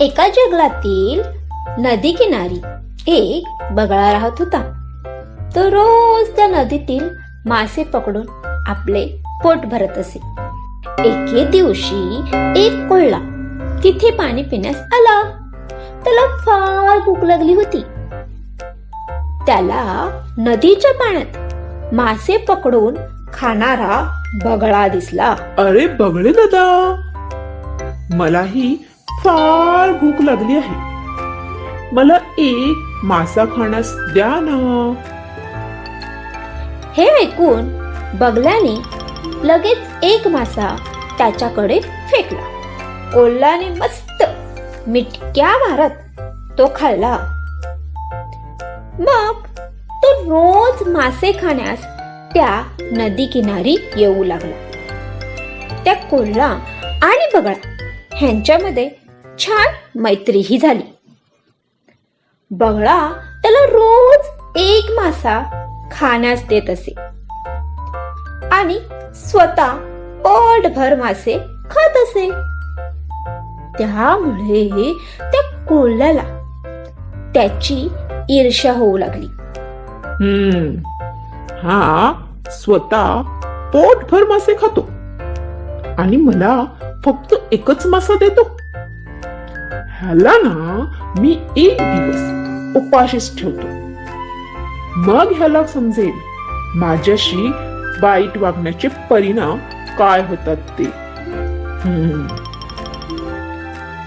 एका जंगलातील नदी किनारी एक बगळा राहत होता. तो रोज त्या नदीतील मासे पकडून आपले पोट भरत असे. एके दिवशी एक कोळला तिथे पाणी पिण्यास आला. त्याला फार भूक लागली होती. त्याला नदीच्या पाण्यात मासे पकडून खाणारा बगळा दिसला. अरे बगळे दादा मलाही फार भूक लागली आहे. मला एक मासा खाण्यास द्या ना. हे ऐकून बगल्याने लगेच एक मासा त्याच्याकडे फेकला. कोल्हाने मस्त मिटक्या मारत तो खाल्ला. मग तो रोज मासे खाण्यास त्या नदी किनारी येऊ लागला. त्या कोल्हा आणि बगळा ह्यांच्यामध्ये छान मैत्रीही झाली. बगळा त्याला रोज एक मासा खाण्यास देत असे. आणि स्वतः पोटभर मासे खात असे. त्यामुळे त्या कोल्ह्याला त्याची ईर्ष्या होऊ लागली. हम्म हा स्वतः पोटभर मासे खातो. आणि मला फक्त एकच मासा देतो. ह्याला ना मी एक दिवस उपाशीच ठेवतो. मग ह्याला समजेल माझ्याशी वाईट वागण्याचे परिणाम काय होतात ते.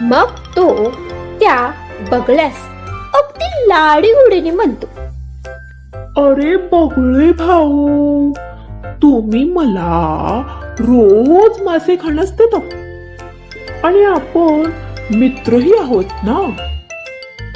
मग तो त्या बगल्यास अगदी लाडीगुडीने म्हणतो. अरे बगळे भाऊ तुम्ही मला रोज मासे खाण्यास देता. आणि आपण मित्रही आहोत ना?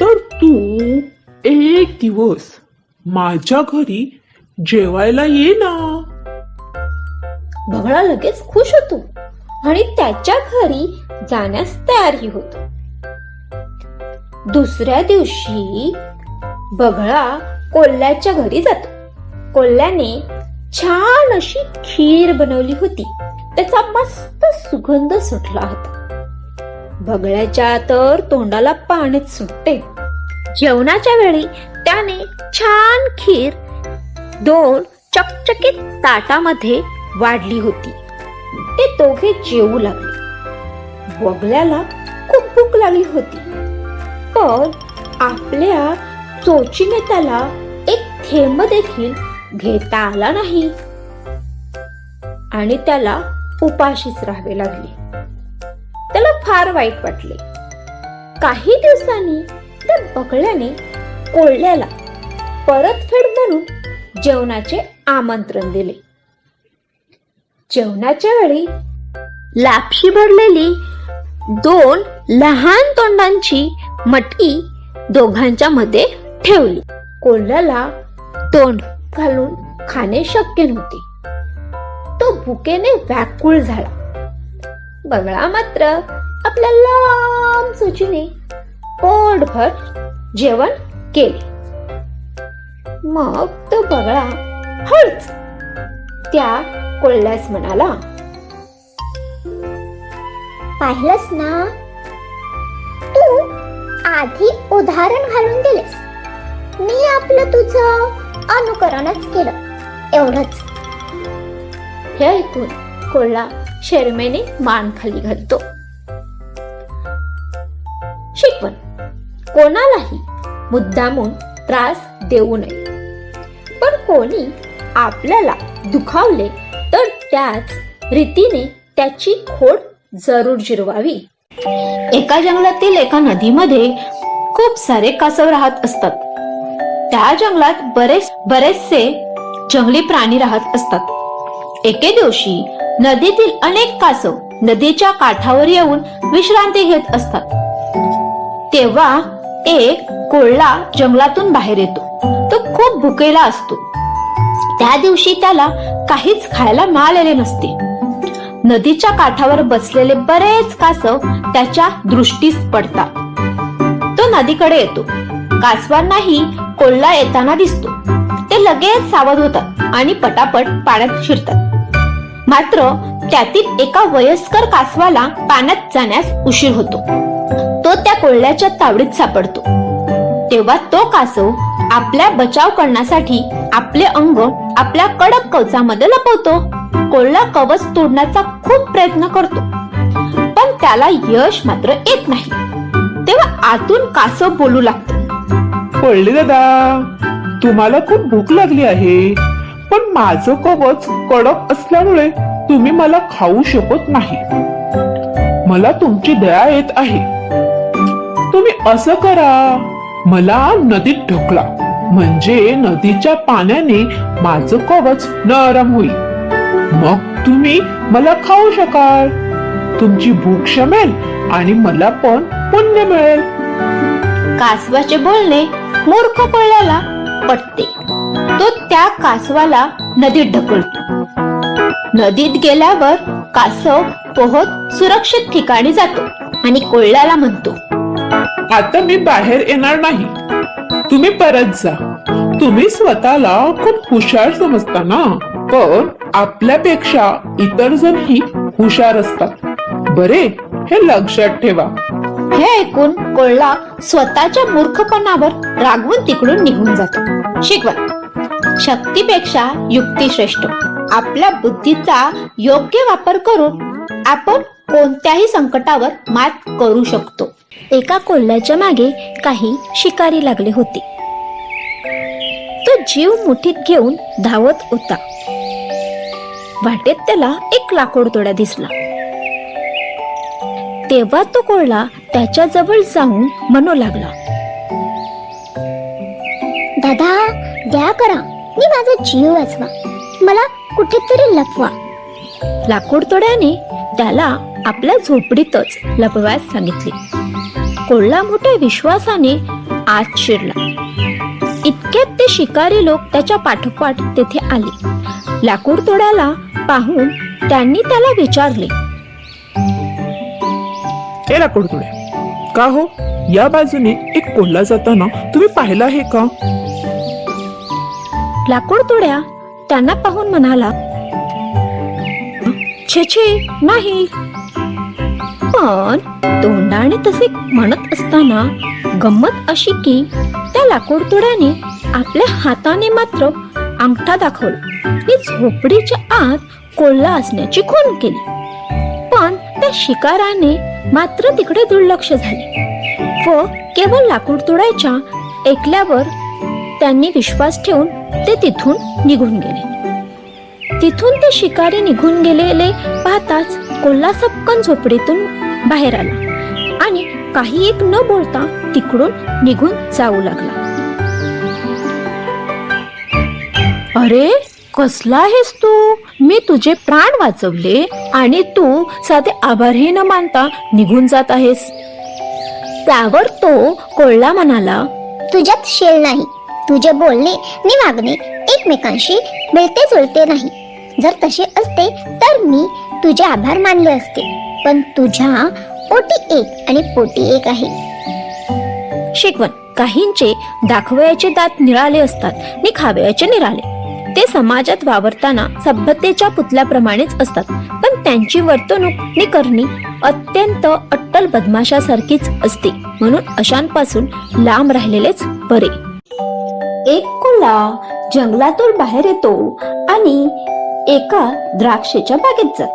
तर तू एक दिवस माझ्या घरी जेवायला ये ना. बगळा लगेच खुश होतो. आणि त्याच्या घरी जाण्यास तयारही होतो. दुसऱ्या दिवशी बगळा कोल्ह्याच्या घरी जातो. कोल्ह्याने छान अशी खीर बनवली होती. त्याचा मस्त सुगंध सुटला होता. बगळ्याच्या तर तोंडाला पाणीच सुटते. जेवणाच्या वेळी त्याने छान खीर दोन चकचकीत ताटामध्ये वाढली होती. ते दोघे जेवू लागले. बगल्याला खूप भूक लागली होती. पण आपल्या चोचीने त्याला एक थेंब देखील घेता आला नाही. आणि त्याला उपाशीच राहावे लागले. फार वाईट वाटले. काही दिवसांनी त्या बगळ्याने कोल्ह्याला परतफेड म्हणून जेवणाचे आमंत्रण दिले. जेवणाच्या वेळी लापशी भरलेली दोन लहान तोंडांची मटकी दोघांच्या मध्ये ठेवली. कोल्ह्याला तोंड घालून खाणे शक्य नव्हते. तो भुकेने व्याकुळ झाला. बगळा मात्र आपल्या लांब सुचीने पोटभर जेवण केले. मग तो बगळा हळूच! त्या कोल्ह्यास म्हणाला पाहिलंस ना तू आधी उदाहरण घालून दिलेस. मी आपलं तुझं अनुकरणच केलं एवढंच. हे ऐकून कोल्हा शर्मेने मान खाली घालतो. शिकवण कोणालाही मुद्दामून त्रास देऊ नये. पण कोणी आपल्याला दुखावले तर त्याच रीतीने त्याची खोड जरूर जिरवावी. एका जंगलातील एका नदीमध्ये खूप सारे कासव राहत असतात. त्या जंगलात बरेच बरेचसे जंगली प्राणी राहत असतात. एके दिवशी नदीतील अनेक कासव नदीच्या काठावर येऊन विश्रांती घेत असतात. तेव्हा एक कोल्हा जंगलातून बाहेर येतो. तो खूप भुकेला असतो. त्या दिवशी त्याला काहीच खायला मिळालेले नसते. नदीच्या काठावर बसलेले बरेच कासव त्याच्या दृष्टीस पडतात. तो नदीकडे येतो. कासवांनाही कोल्हा येताना दिसतो. ते लगेच सावध होतात आणि पटापट पाण्यात शिरतात. मात्र त्यातील एका वयस्कर कासवाला पाण्यात जाण्यास उशीर होतो. तो त्या कोल्ह्याच्या तावडीत सापडतो. तेव्हा तो कासव आपल्या बचाव करण्यासाठी आपले अंग आपल्या कडक कवचामध्ये लपवतो. कोल्हा कवच तोडण्याचा खूप प्रयत्न करतो. पण त्याला यश मात्र येत नाही. तेव्हा आतून कासव बोलू लागतो. कळले दादा तुम्हाला खूप भूक लागली आहे. पण माझं कवच कडक असल्यामुळे तुम्ही मला खाऊ शकत नाही. मला तुमची दया येत आहे. तुम्ही असं करा. मला नदीत ढकला. म्हणजे नदीच्या पाण्याने माझं कवच नरम होईल. मग तुम्ही मला खाऊ शकाल. तुमची भूक शमेल आणि मला पण पुण्य मिळेल. कासवाचे बोलणे मूर्ख कोल्ह्याला पटते. तो त्या कासवाला नदीत ढकलतो. नदीत गेल्यावर कासव पोहत सुरक्षित ठिकाणी जातो आणि कोळ्याला म्हणतो आता मी बाहेर येणार नाही. तुम्ही परत जा. तुम्ही स्वतःला खूप हुशार समजता ना? पण आपल्यापेक्षा इतर जण ही हुशार असतात. बरे? हे लक्षात ठेवा. हे ऐकून कोल्हा स्वतःच्या मूर्खपणावर रागवून तिकडून निघून जातो. शिकवण शक्तीपेक्षा युक्ती श्रेष्ठ आपल्या बुद्धीचा योग्य वापर करून आपण कोणत्याही संकटावर मात करू शकतो. एका कोल्ह्याच्या मागे काही शिकारी लागले होते. तो जीव मुठीत घेऊन धावत होता. वाटेत त्याला एक लाकूडतोडा दिसला. तेव्हा तो कोल्हा त्याच्याजवळ जाऊन म्हणू लागला. दादा द्या करा. मी माझा जीव वाचवा. मला कुठेतरी लपवा. लाकूड तोड्याने त्याला आपल्या झोपडीतच लपवायस सांगितले. कोल्हा मोठ्या विश्वासाने आत शिरला. इतक्यात ते शिकारी लोक त्याच्या पाठोपाठ तेथे आले. लाकूड तोड्याला पाहून त्यांनी त्याला विचारले. हे लाकूड तुडे का हो? या बाजूने एक कोल्हा जाताना तुम्ही पाहिला आहे का? लाकूड तोड्या त्यांना पाहून म्हणाला छे छे नाही. पण तोंडाने तसे म्हणत असताना गंमत अशी की त्या लाकूडतोड्याने आपल्या हाताने मात्र अंगठा दाखवला. आणि झोपडीच्या आत कोल्हा असण्याची खून केली. पण त्या शिकाराने मात्र तिकडे दुर्लक्ष झाले. व केवळ लाकूड तोडायच्या ऐकल्यावर त्यांनी विश्वास ठेवून ते तिथून निघून गेले. तिथून ते शिकारी निघून गेलेले पाहताच कोल्हा सपकन झोपडीतून बाहेर आला आणि काही एक न बोलता तिकडून निघून जाऊ लागला. अरे कसला आहेस तू? मी तुझे प्राण वाचवले आणि तू साधे आभारही न मानता निघून जात आहेस. त्यावर तो कोल्हा म्हणाला तुझ्यात शेल नाही. तुझे बोलणे आणि वागणे एकमेकांशी मिळते जुळते नाही. जर तसे असते तर मी तुझे आभार मानले असते. पण तुझ्या पोटी एक आणि पोटी एक आहे. शिकवण. काहींचे दाखवयाचे दात निराळे असतात आणि खावयाचे निराळे. ते समाजात वावरताना सभ्यतेच्या पुतल्याप्रमाणेच असतात. पण त्यांची वर्तणूक आणि करणी अत्यंत अट्टल बदमाशासारखीच असते. म्हणून अशांपासून लांब राहिलेलेच बरे. एक कोल्हा जंगलातून बाहेर येतो आणि एका द्राक्षेच्या बागेत जात.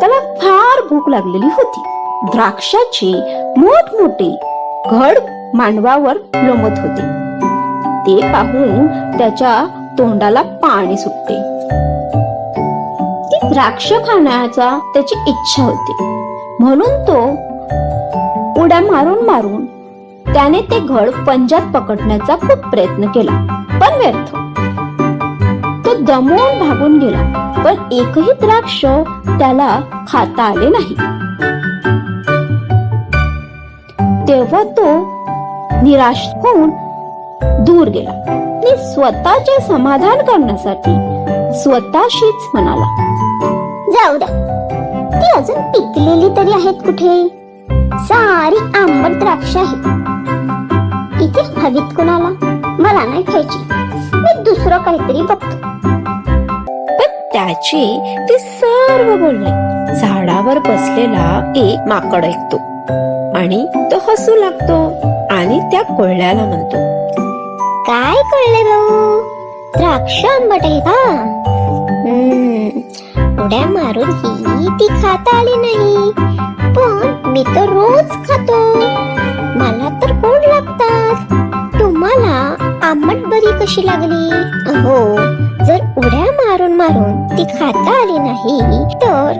त्याला फार भूक लागलेली होती. द्राक्षाची मोठमोठे घड मांडवावर लोंबत होते. ते पाहून त्याच्या तोंडाला पाणी सुटते. ती द्राक्ष खाण्याचा त्याची इच्छा होती. म्हणून तो उड्या मारून मारून त्याने ते घड पंजात पकडण्याचा खूप प्रयत्न केला. पण व्यर्थ. तो दमून भागून गेला. पण एकही द्राक्ष त्याला खाता आले नाही. तेव्हा तो निराश होऊन दूर गेला. आणि स्वतःचे समाधान करण्यासाठी स्वतःशीच म्हणाला जाऊ द्या. ती अजून पिकलेली तरी आहेत कुठे? सारी आंबट द्राक्ष आहेत इथे हवीत कुणाला? मला नाही खायची. मी दुसरं काहीतरी बघतो. त्याचे ते सर्व बोलणे झाडावर बसलेला एक माकड ऐकतो. आणि तो हसू लागतो आणि त्या कोळ्याला म्हणतो काय कळले भाऊ? द्राक्ष आंबट आहे का? उड्या मारून ही ती खाता आली नाही पण मी तर रोज खातो. मला तर गोड लागतात. तुम्हाला आंबट बरी कशी लागली? हो नाही तर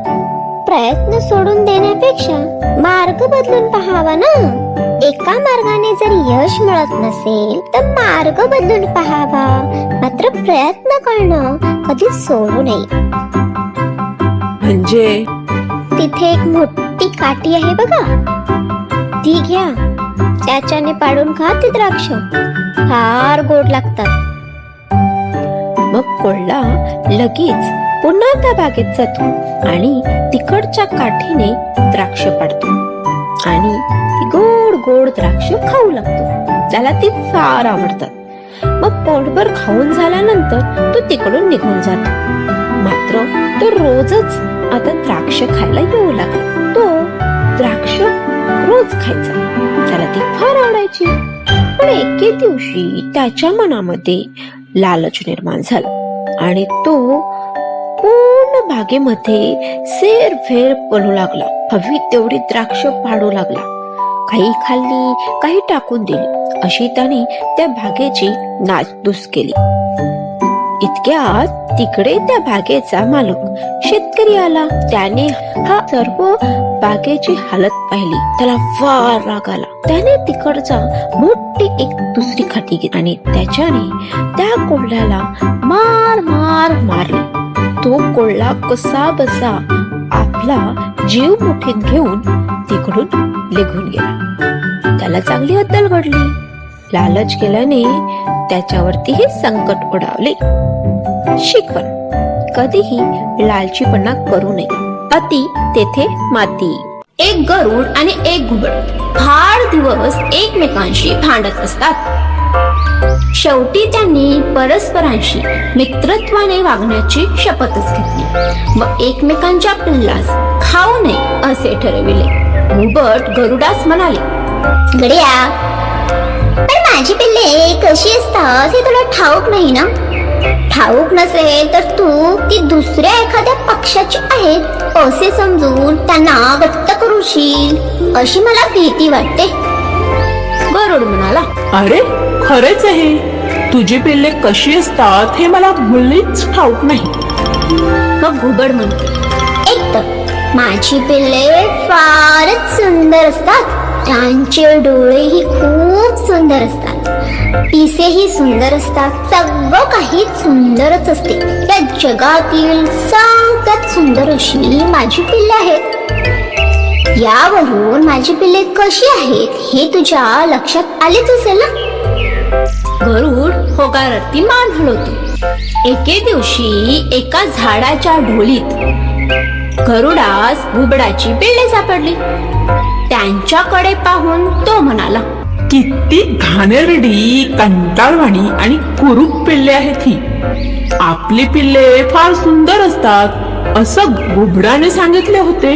प्रयत्न सोडून देण्यापेक्षा मार्ग बदलून पहावा ना. एका मार्गाने जर यश मिळत नसेल तर मार्ग बदलून पहावा. मात्र प्रयत्न करणं कधी सोडू नये. म्हणजे? तिथे एक मोठी काठी आहे बघा. ती घ्या. त्याच्याने पाडून खा ते द्राक्ष. फार गोड लागतात. मग कोल्हा लगेच. पुन्हा त्या बागेत जातो आणि तिकडच्या काठीने द्राक्ष पाडतो. आणि ती गोड गोड द्राक्ष खाऊ लागतो. त्याला ती फार आवडतात. मग पोटभर खाऊन झाल्यानंतर तो तिकडून निघून जातो. मात्र तो रोजच आता द्राक्ष खायला येऊ लागला. तो द्राक्ष रोज खायचा. त्याला ती फार आवडायची. पण एके दिवशी त्याच्या मनामध्ये लालच निर्माण झाला. आणि तो बागेमध्ये सेर फेर पळू लागला. हवी तेवढी द्राक्ष पाडू लागला. काही खाल्ली काही टाकून दिली. अशी त्याने त्या बागेची नाचधूस केली. इतक्यात तिकडे त्या बागेचा मालक शेतकरी आला. त्याने हा सर्व बागेची हालत पाहिली. त्याला फार राग आला. त्याने तिकडचा मोठी एक दुसरी खाटी घेतली आणि त्याच्याने त्या कोल्ह्याला मार मार मारली. तो कोल्हा कसा बसा आपला जीव मुठीत घेऊन तिकडून निघून गेला. त्याला चांगली अद्दल घडली. लालच केल्याने त्याच्यावरती हे संकट ओढावले शिकवण. कधीही लालचीपणा करू नये. अति तेथे माती. एक गरुड आणि एक घुबड. फार दिवस एकमेकांशी भांडत असतात. शेवटी त्यांनी परस्परांशी मित्रत्वाने वागण्याची शपथच घेतली व एकमेकांच्या पिल्लास खाऊ नये असे ठरविले. घुबड गरुडास म्हणाले गड्या पण माझी पिल्ले कशी असतात हे तुला ठाऊक नाही ना? ठाऊक नसेल तर तू ती दुसऱ्या एखाद्या पक्षाची आहेत असे समजून त्यांना व्यक्त करूशील अशी मला भीती वाटते. गरुड म्हणाला अरे खरेच आहे. तुझी पिल्ले कशी असतात हे मला मुळीच ठाऊक नाही. मग घुबड म्हणते एक तर माझी पिल्ले फारच सुंदर असतात. त्यांचे डोळेही खूप सुंदर असतात. पिसेही सुंदर असतात. सगळं काही सुंदरच असते. त्या जगातील सगळ्यात सुंदर अशी माझी पिल्ले आहेत. यावरून माझी पिल्ले कशी आहेत हे तुझ्या लक्षात आलेच असेल ना? गरुड होकारती मान हलवतो एके दिवशी एका झाडाच्या ढोलीत गरुडास घुबडाची पिल्ले सापडली. त्यांच्याकडे पाहून तो म्हणाला किती घाणेरडी कंटाळवाणी आणि कुरूप पिल्ले आहेत ही. आपली पिल्ले फार सुंदर असतात असं घुबडाने सांगितले होते.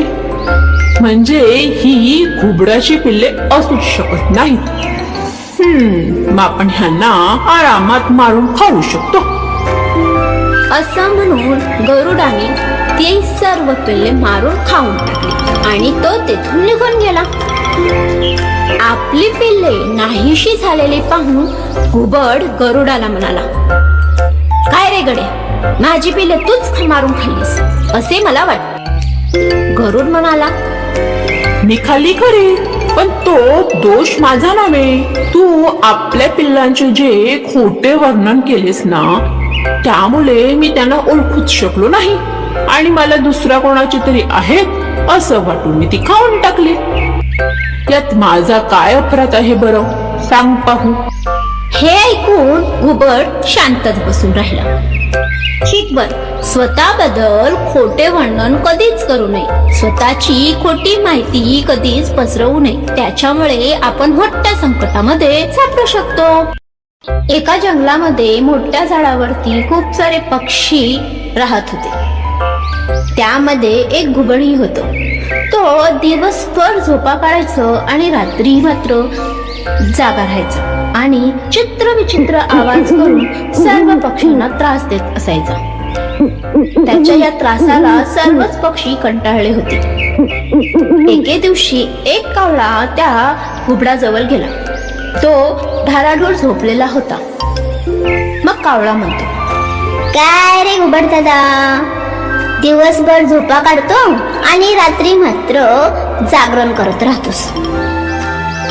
म्हणजे ही घुबडाची पिल्ले असूच शकत नाहीत. मग आपण ह्यांना आरामात मारून खाऊ शकतो. असं म्हणून गरुडाने ती सर्व पिल्ले मारून खाऊन टाकली आणि तो तेथून निघून गेला. आपली पिल्ले नाहीशी झालेली पाहून घुबड गरुडाला म्हणाला काय रे गडे माझी पिल्ले तूच मारून खाल्लीस असे मला वाटते. गरुड म्हणाला मी खाल्ली खरी. पण तो दोष माझा नव्हे. तू आपल्या पिल्लांचे जे खोटे वर्णन केलेस ना त्यामुळे मी त्यांना ओळखूच शकलो नाही. आणि मला दुसऱ्या कोणाची तरी आहेत असं वाटून मी ती खाऊन टाकली. यात माझा काय अपराध आहे बरं? सांग पाहू. हे ऐकून घुबड शांतच बसून राहिला. बर. स्वतःबद्दल खोटे वर्णन कधीच करू नये. स्वतःची खोटी माहिती कधीच पसरवू नये. त्याच्यामुळे आपण मोठ्या संकटामध्ये सापडू शकतो. एका जंगलामध्ये मोठ्या झाडावरती खूप सारे पक्षी राहत होते. त्यामध्ये एक घुबडी होतो. तो दिवसभर झोपा काढायचं आणि रात्री मात्र जागा राहायचा आणि चित्र विचित्र आवाज करून सर्व पक्ष्यांना त्रास देत असायचा. त्याच्या या त्रासाला सर्वच पक्षी कंटाळले होते. एके दिवशी एक कावळा त्या घुबडाजवळ गेला. तो धाराडूर झोपलेला होता. मग कावळा म्हणतो काय रे उबड दादा? दिवसभर झोपा काढतो आणि रात्री मात्र जागरण करत राहतोस.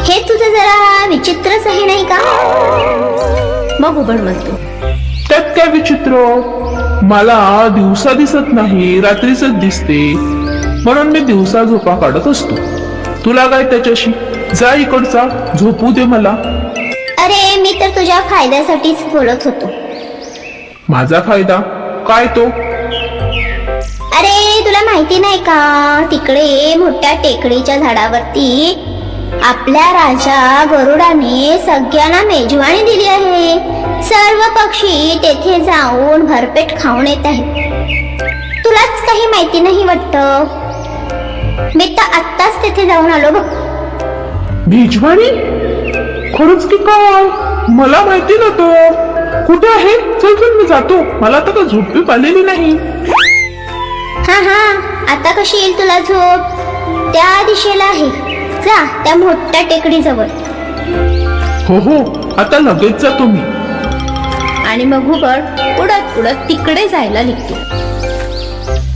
हे तुझं जरा विचित्रच आहे नाही का? मग उबड म्हणतो त्यात काय विचित्र? मला दिवसा दिसत नाही रात्रीच दिसते. म्हणून मी दिवसा झोपा काढत असतो. तुला काय त्याच्याशी? जा इकडचा झोपू दे मला. अरे मी तर तुझ्या फायद्यासाठीच बोलत होतो. माझा फायदा? काय तो? अरे तुला माहिती नाही का? तिकडे मोठ्या टेकडीच्या झाडावरती आपल्या राजा गरुडाने सगळ्यांना मेजवानी दिली आहे. सर्व पक्षी तेथे जाऊन भरपेट खाऊन येत आहेत. तुलाच काही माहिती नाही वाटत? मी तर आत्ताच तेथे जाऊन आलो बघ. भिजवाणी खरंच की काय? मला माहिती नव्हतं. कुठे आहे? चल चल मी जातो. मला तर का झोपी आलेली नाही. हा हा. आता कशी येईल तुला झोप? त्या दिशेला आहे. जा त्या मोठ्या टेकडीजवळ. हो हो. आता लगेच जातो मी आणि मग घुबड उडत उडत तिकडे जायला निघतो.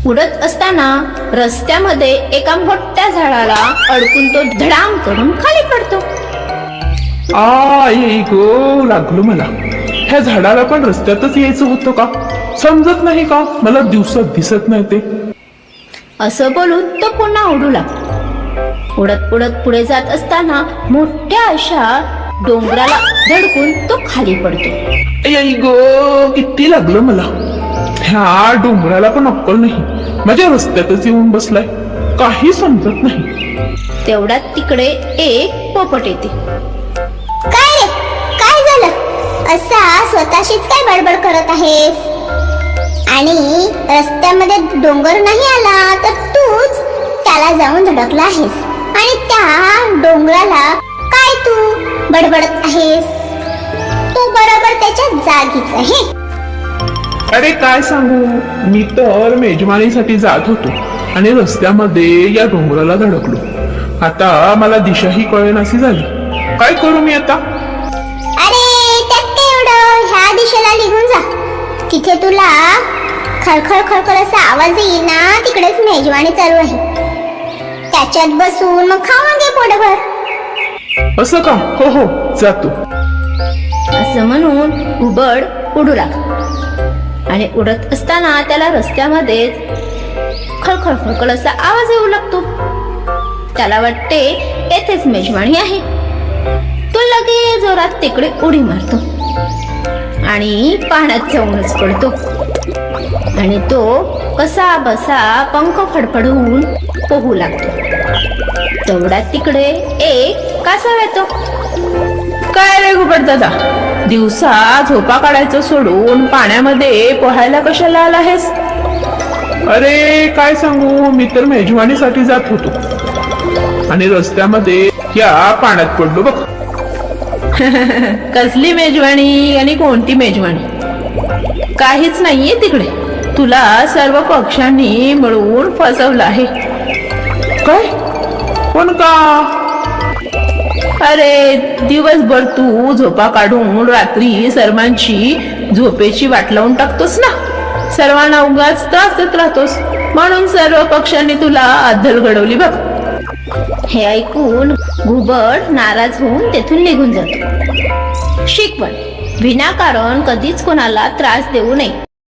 उडत असताना रस्त्यामध्ये एका मोठ्या झाडाला अडकून तो धडाम करून खाली पडतो. आ ये गो लागलो मला. ह्या झाडाला पण रस्त्यातच यायचं होतं का? समजत नाही का? मला दिवसात दिसत नाही ते असं बोलून तो पुन्हा उडू लागतो उडत उडत पुढे जात असताना मोठ्या अशा डोंगराला धडकून तो खाली पडतो. गो किती लागलं मला. ह्या डोंगराला पण अक्कल नाही. माझ्या रस्त्यातच येऊन बसलाय. काही समजत नाही. तेवढ्यात तिकडे एक पोपट येते. काय रे? काय झालं? असा स्वतःशीच काय बडबड करत आहेस? आणि रस्त्यामध्ये डोंगर नाही आला तर तूच त्याला जाऊन धडकला आहेस. आणि त्या डोंगराला काय तू? बडबडत आहेस? तू बरोबर त्याच्या जागीच आहे. अरे काय सांगू? मी तर मेजवानीसाठी जात होतो आणि रस्त्यामध्ये या डोंगराला धडकलो. आता मला दिशाही कळेनाशी झाली. काय करू मी आता? अरे त्यात काय एवढं? ह्या दिशेला निघून जा. तिथे तुला खळखळ खळखळ असा आवाज येईल ना तिकडेच मेजवानी चालू आहे. त्याच्यात बसून मग खाऊन घे पोटभर. असं का? हो हो जातो असं म्हणून उबड उडू लागला. आणि उडत असताना त्याला रस्त्यामध्येच खळखळ खळखळ असा आवाज येऊ लागतो. त्याला वाटते येथेच मेजवानी आहे. तो लगेच जोरात तिकडे उडी मारतो. आणि पाण्यात जाऊनच पडतो. आणि तो कसा बसा पंख फडफडवून पोहू लागतो. तेवढ्यात तिकडे एक कासव येतो. काय रे गुबट दादा? दिवसा झोपा काढायचं सोडून पाण्यामध्ये पोहायला कशाला आला आहेस अरे काय सांगू? मी तर मेजवानीसाठी जात होतो. आणि रस्त्यामध्ये या पाण्यात पडलो बघ. कसली मेजवानी आणि कोणती मेजवानी? काहीच नाहीये तिकडे. तुला सर्व पक्षांनी मिळवून फसवलं आहे. काय? पण का? अरे दिवसभर तू झोपा काढून रात्री सर्वांची झोपेची वाट लावून टाकतोस ना? सर्वांना उगाच त्रास देत राहतोस. म्हणून सर्व पक्षांनी तुला अद्दल घडवली बघ. हे ऐकून घुबड नाराज होऊन तेथून निघून जातो. शिकवण. विनाकारण कधीच कोणाला त्रास देऊ नये.